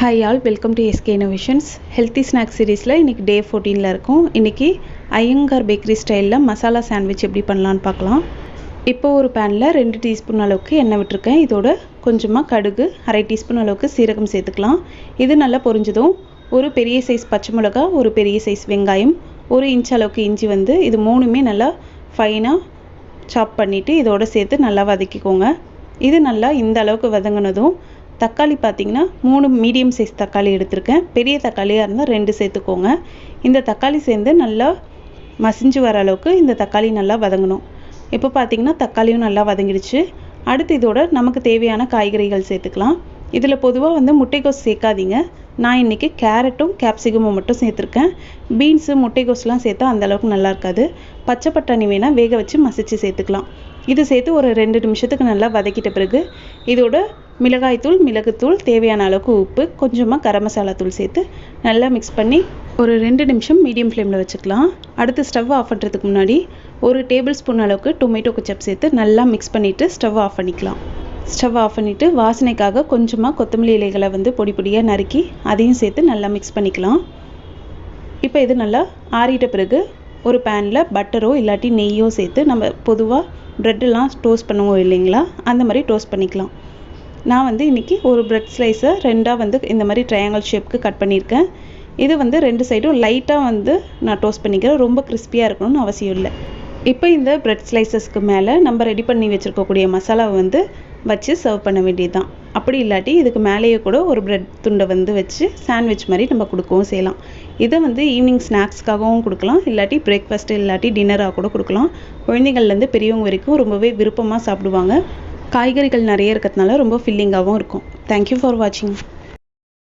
Hi all welcome to SK innovations healthy snacks சீரீஸில் இன்றைக்கி டே ஃபோர்டீனில் இருக்கும். இன்றைக்கி ஐயங்கார் பேக்கரி ஸ்டைலில் மசாலா சாண்ட்விச் எப்படி பண்ணலான்னு பார்க்கலாம். இப்போ ஒரு பேனில் ரெண்டு டீஸ்பூன் அளவுக்கு எண்ணெய் விட்டுருக்கேன். இதோட கொஞ்சமாக கடுகு அரை டீஸ்பூன் அளவுக்கு சீரகம் சேர்த்துக்கலாம். இது நல்லா பொரிஞ்சதும் ஒரு பெரிய சைஸ் பச்சை மிளகா ஒரு பெரிய சைஸ் வெங்காயம் ஒரு இன்ச் அளவுக்கு இஞ்சி வந்து இது மூணுமே நல்லா ஃபைனாக சாப் பண்ணிவிட்டு இதோட சேர்த்து நல்லா வதக்கிக்கோங்க. இது நல்லா இந்த அளவுக்கு வதங்கினதும் தக்காளி பார்த்திங்கன்னா மூணு மீடியம் சைஸ் தக்காளி எடுத்திருக்கேன். பெரிய தக்காளியாக இருந்தால் ரெண்டு சேர்த்துக்கோங்க. இந்த தக்காளி சேர்ந்து நல்லா மசிஞ்சு வர அளவுக்கு இந்த தக்காளி நல்லா வதங்கணும். இப்போ பார்த்தீங்கன்னா தக்காளியும் நல்லா வதங்கிடுச்சு. அடுத்து இதோட நமக்கு தேவையான காய்கறிகள் சேர்த்துக்கலாம். இதில் பொதுவாக வந்து முட்டைக்கோஸ் சேர்க்காதீங்க. நான் இன்றைக்கி கேரட்டும் கேப்சிகமும் மட்டும் சேர்த்துருக்கேன். பீன்ஸு முட்டைக்கோஸ்லாம் சேர்த்தா அந்தளவுக்கு நல்லா இருக்காது. பச்சை பட்டாணி வேணால் வேக வச்சு மசிச்சு சேர்த்துக்கலாம். இது சேர்த்து ஒரு ரெண்டு நிமிஷத்துக்கு நல்லா வதக்கிட்ட பிறகு இதோட மிளகாய்த்தூள் மிளகுத்தூள் தேவையான அளவுக்கு உப்பு கொஞ்சமாக கரம் மசாலா தூள் சேர்த்து நல்லா மிக்ஸ் பண்ணி ஒரு ரெண்டு நிமிஷம் மீடியம் ஃப்ளேமில் வச்சுக்கலாம். அடுத்து ஸ்டவ் ஆஃப் பண்ணுறதுக்கு முன்னாடி ஒரு டேபிள் ஸ்பூன் அளவுக்கு டொமேட்டோ குச்சப் சேர்த்து நல்லா மிக்ஸ் பண்ணிவிட்டு ஸ்டவ் ஆஃப் பண்ணிக்கலாம். ஸ்டவ் ஆஃப் பண்ணிவிட்டு வாசனைக்காக கொஞ்சமாக கொத்தமல்லி இலைகளை வந்து பொடி பொடியாக நறுக்கி அதையும் சேர்த்து நல்லா மிக்ஸ் பண்ணிக்கலாம். இப்போ இது நல்லா ஆறிட்ட பிறகு ஒரு பேனில் பட்டரோ இல்லாட்டி நெய்யோ சேர்த்து நம்ம பொதுவாக ப்ரெட்டெல்லாம் டோஸ்ட் பண்ணுவோம் இல்லைங்களா? அந்த மாதிரி டோஸ்ட் பண்ணிக்கலாம். நான் வந்து இன்றைக்கி ஒரு ப்ரெட் ஸ்லைஸை ரெண்டாக வந்து இந்த மாதிரி ட்ரையாங்கிள் ஷேப்புக்கு கட் பண்ணியிருக்கேன். இது வந்து ரெண்டு சைடும் லைட்டாக வந்து நான் டோஸ்ட் பண்ணிக்கிறேன். ரொம்ப கிறிஸ்பியாக இருக்கணும்னு அவசியம் இல்லை. இப்போ இந்த ப்ரெட் ஸ்லைசஸ்க்கு மேலே நம்ம ரெடி பண்ணி வச்சுருக்கக்கூடிய மசாலாவை வந்து வச்சு சர்வ் பண்ண வேண்டியது தான் அப்படி இல்லாட்டி இதுக்கு மேலேயே கூட ஒரு ப்ரெட் துண்டை வந்து வச்சு சாண்ட்விச் மாதிரி நம்ம கொடுக்கவும் செய்யலாம். இதை வந்து ஈவினிங் ஸ்நாக்ஸ்க்காகவும் கொடுக்கலாம். இல்லாட்டி பிரேக்ஃபாஸ்ட்டு இல்லாட்டி டின்னராக கூட கொடுக்கலாம். குழந்தைங்கள்லேருந்து பெரியவங்க வரைக்கும் ரொம்பவே விருப்பமாக சாப்பிடுவாங்க. காய்கறிகள் நிறைய இருக்கிறதுனால ரொம்ப ஃபில்லிங்காகவும் இருக்கும். தேங்க்யூ ஃபார் வாட்சிங்